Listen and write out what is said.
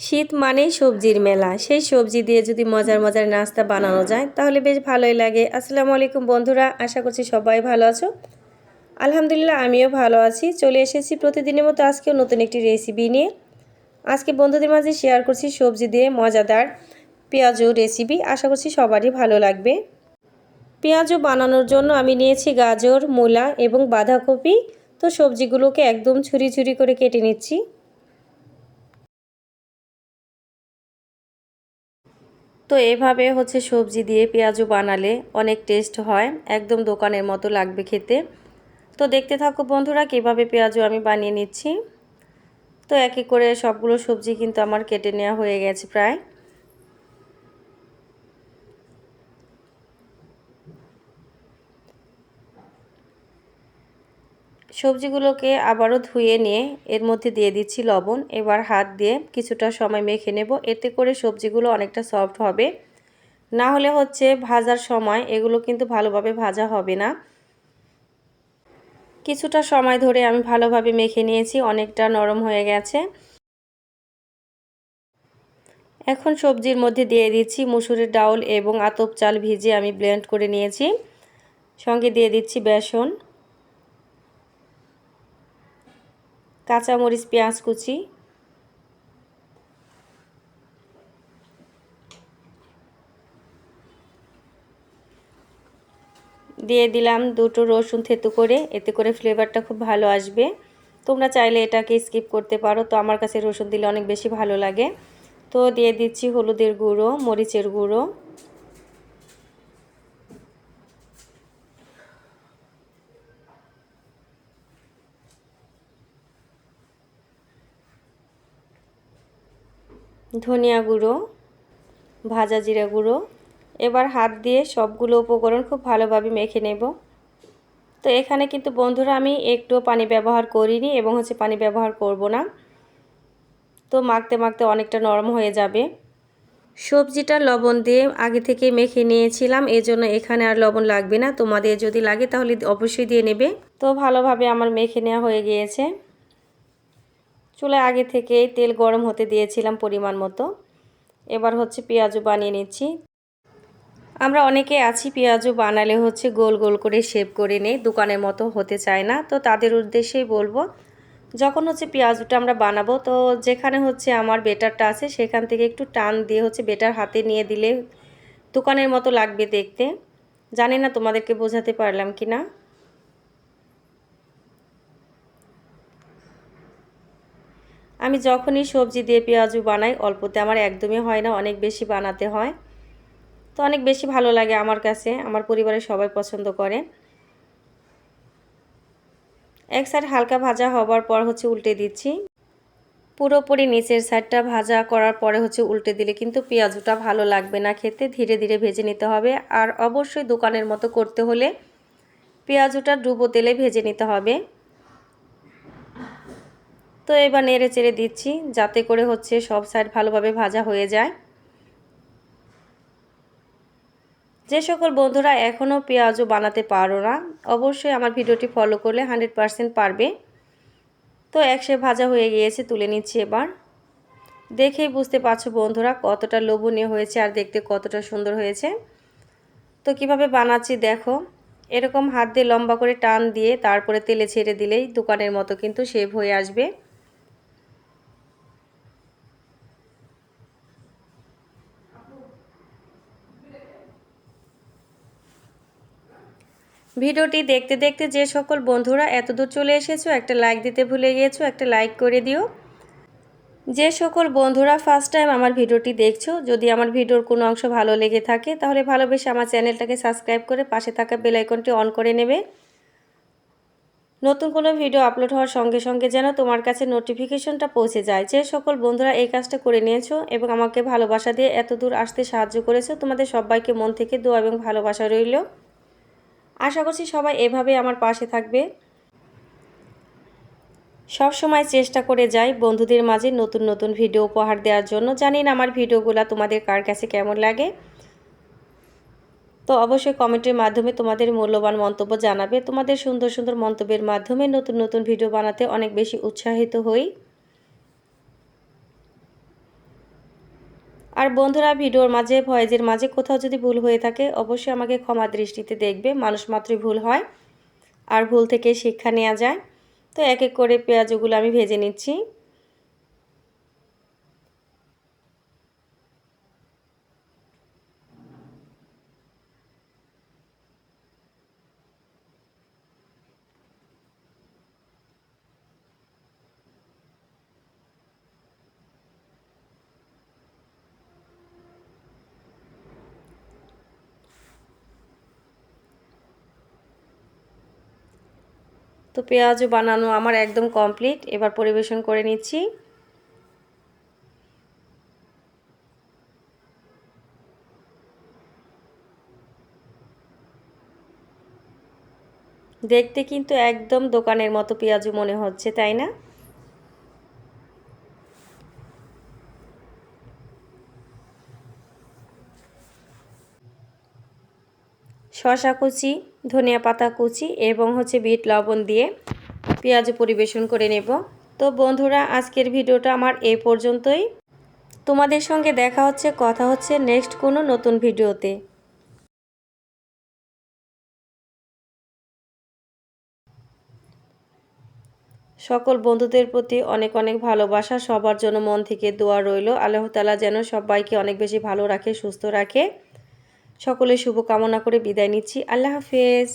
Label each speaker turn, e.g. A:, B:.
A: শীত মানেই সবজির মেলা। সেই সবজি দিয়ে যদি মজার মজার নাস্তা বানানো যায়, তাহলে বেশ ভালোই লাগে। আসসালামু আলাইকুম বন্ধুরা, আশা করছি সবাই ভালো আছো। আলহামদুলিল্লাহ, আমিও ভালো আছি। চলে এসেছি প্রতিদিনের মতো আজকেও নতুন একটি রেসিপি নিয়ে। আজকে বন্ধুদের মাঝে শেয়ার করছি সবজি দিয়ে মজাদার পেঁয়াজু রেসিপি আশা করছি সবারই ভালো লাগবে। পেঁয়াজু বানানোর জন্য আমি নিয়েছি গাজর, মূলা এবং বাঁধাকপি। তো সবজিগুলোকে একদম ছুরি ছুরি করে কেটে নিচ্ছি। তো এভাবে হচ্ছে সবজি দিয়ে পেঁয়াজু বানালে অনেক টেস্ট হয়, একদম দোকানের মতো লাগবে খেতে। তো দেখতে থাকো বন্ধুরা, কীভাবে পেঁয়াজু আমি বানিয়ে নিচ্ছি। তো এক করে সবগুলো সবজি কিন্তু আমার কেটে নেওয়া হয়ে গেছে প্রায়। সবজিগুলোকে আবারও ধুয়ে নিয়ে এর মধ্যে দিয়ে দিচ্ছি লবণ। এবার হাত দিয়ে কিছুটা সময় মেখে নেব। এতে করে সবজিগুলো অনেকটা সফট হবে। না হলে হচ্ছে ভাজার সময় এগুলো কিন্তু ভালোভাবে ভাজা হবে না। কিছুটা সময় ধরে আমি ভালোভাবে মেখে নিয়েছি। অনেকটা নরম হয়ে গেছে। এখন সবজির মধ্যে দিয়ে দিচ্ছি মুসুরের ডাউল এবং আতপ চাল ভিজে আমি ব্লেন্ড করে নিয়েছি। সঙ্গে দিয়ে দিচ্ছি বেসন। কাঁচামরিচ, পেঁয়াজ কুচি। দিয়ে দিলাম দুটো রসুন থেতু করে, এতে করে ফ্লেভারটা খুব ভালো আসবে। তোমরা চাইলে এটাকে স্কিপ করতে পারো, তো আমার কাছে রসুন দিলে অনেক বেশি ভালো লাগে। তো দিয়ে দিচ্ছি হলুদের গুঁড়ো, মরিচের গুঁড়ো। ধনিয়া গুঁড়ো, ভাজা জিরা গুঁড়ো। এবার হাত দিয়ে সবগুলো উপকরণ খুব ভালোভাবে মেখে নেব। তো এখানে কিন্তু বন্ধুরা আমি একটু পানি ব্যবহার করিনি এবং হচ্ছে পানি ব্যবহার করব না। তো মাখতে মাখতে অনেকটা নরম হয়ে যাবে। সবজিটা লবণ দিয়ে আগে থেকে মেখে নিয়েছিলাম, এজন্য এখানে আর লবণ লাগবে না। তোমাদের যদি লাগে তাহলে অবশ্যই দিয়ে নেবে। তো ভালোভাবে আমার মেখে নেওয়া হয়ে গিয়েছে। চুলায় আগে থেকে তেল গরম হতে দিয়েছিলাম পরিমাণ মতো। এবার হচ্ছে পেঁয়াজও বানিয়ে নিচ্ছি। আমরা অনেকে আছি পেঁয়াজও বানালে হচ্ছে গোল গোল করে শেপ করে নেই, দোকানের মতো হতে চায় না। তো তাদের উদ্দেশ্যেই বলব, যখন হচ্ছে পেঁয়াজটা আমরা বানাবো, তো যেখানে হচ্ছে আমার বেটারটা আছে, সেখান থেকে একটু টান দিয়ে হচ্ছে বেটার হাতে নিয়ে দিলে দোকানের মতো লাগবে দেখতে। জানি না তোমাদেরকে বোঝাতে পারলাম কি না আমি যখনই সবজি দিয়ে পেঁয়াজু বানাই, অল্পতে আমার একদমই হয় না, অনেক বেশি বানাতে হয়। তো অনেক বেশি ভালো লাগে আমার কাছে, আমার পরিবারের সবাই পছন্দ করে। এক সাইড হালকা ভাজা হবার পর হচ্ছে উল্টে দিচ্ছি। পুরোপুরি নিচের সাইডটা ভাজা করার পরে হচ্ছে উল্টে দিলে কিন্তু পেঁয়াজুটা ভালো লাগবে না খেতে, ধীরে ধীরে ভেজে নিতে হবে। আর অবশ্যই দোকানের মতো করতে হলে পেঁয়াজুটা ডুবো তেলে ভেজে নিতে হবে। তো এবার নেড়ে চেড়ে দিচ্ছি, যাতে করে হচ্ছে সব সাইড ভালোভাবে ভাজা হয়ে যায়। যে সকল বন্ধুরা এখনও পেঁয়াজও বানাতে পারো না, অবশ্যই আমার ভিডিওটি ফলো করলে হান্ড্রেড পারসেন্ট পারবে। তো একশে ভাজা হয়ে গিয়েছে, তুলে নিচ্ছি এবার। দেখেই বুঝতে পারছ বন্ধুরা কতটা লোভনীয় হয়েছে আর দেখতে কতটা সুন্দর হয়েছে। তো কীভাবে বানাচ্ছি দেখো, এরকম হাত দিয়ে লম্বা করে টান দিয়ে তারপরে তেলে ছেড়ে দিলেই দোকানের মতো কিন্তু শেভ হয়ে আসবে। ভিডিওটি দেখতে দেখতে যে সকল বন্ধুরা এতদূর চলে এসেছ, একটা লাইক দিতে ভুলে গিয়েছো, একটা লাইক করে দিও। যে সকল বন্ধুরা ফার্স্ট টাইম আমার ভিডিওটি দেখছ, যদি আমার ভিডিওর কোনো অংশ ভালো লেগে থাকে, তাহলে ভালোবেসে আমার চ্যানেলটাকে সাবস্ক্রাইব করে পাশে থাকা বেল আইকনটি অন করে নেবে। নতুন কোনো ভিডিও আপলোড হওয়ার সঙ্গে সঙ্গে যেন তোমার কাছে নোটিফিকেশনটা পৌঁছে যায়। যে সকল বন্ধুরা এই কাজটা করে নিয়েছো এবং আমাকে ভালোবাসা দিয়ে এত দূর আসতে সাহায্য করেছ, তোমাদের সবাইকে মন থেকে দোয়া এবং ভালোবাসা রইল। আশা করছি সবাই এভাবে আমার পাশে থাকবে। সব সময় চেষ্টা করে যাই বন্ধুদের মাঝে নতুন নতুন ভিডিও উপহার দেওয়ার জন্য। জানি না আমার ভিডিওগুলো তোমাদের কার কাছে কেমন লাগে। তো অবশ্যই কমেন্টের মাধ্যমে তোমাদের মূল্যবান মন্তব্য জানাবে। তোমাদের সুন্দর সুন্দর মন্তব্যের মাধ্যমে নতুন নতুন ভিডিও বানাতে অনেক বেশি উৎসাহিত হই। আর বন্ধুরা, ভিডিওর মাঝে, ভয়েজের মাঝে কোথাও যদি ভুল হয়ে থাকে, অবশ্যই আমাকে ক্ষমা দৃষ্টিতে দেখবে। মানুষ মাত্রই ভুল হয়, আর ভুল থেকে শিক্ষা নেওয়া যায়। তো এক এক করে পেঁয়াজগুলো আমি ভেজে নিচ্ছি। তো পেঁয়াজও বানানো আমার একদম কমপ্লিট এবার পরিবেশন করে নিচ্ছি। দেখতে কিন্তু একদম দোকানের মতো পেঁয়াজু মনে হচ্ছে, তাই না? শশা কুচি। ধনিয়া পাতা, কুচি এবং হচ্ছে বিট, লবণ দিয়ে পেঁয়াজ পরিবেশন করে নেব। তো বন্ধুরা, আজকের ভিডিওটা আমার এই পর্যন্তই। তোমাদের সঙ্গে দেখা হচ্ছে, কথা হচ্ছে নেক্সট কোনো নতুন ভিডিওতে। সকল বন্ধুদের প্রতি অনেক অনেক ভালোবাসা, সবার জন্য মন থেকে দোয়া রইল। আল্লাহ তালা যেন সবাইকে অনেক বেশি ভালো রাখে, সুস্থ রাখে। সকলে শুভকামনা করে বিদায় নিচ্ছি। আল্লাহ হাফেজ।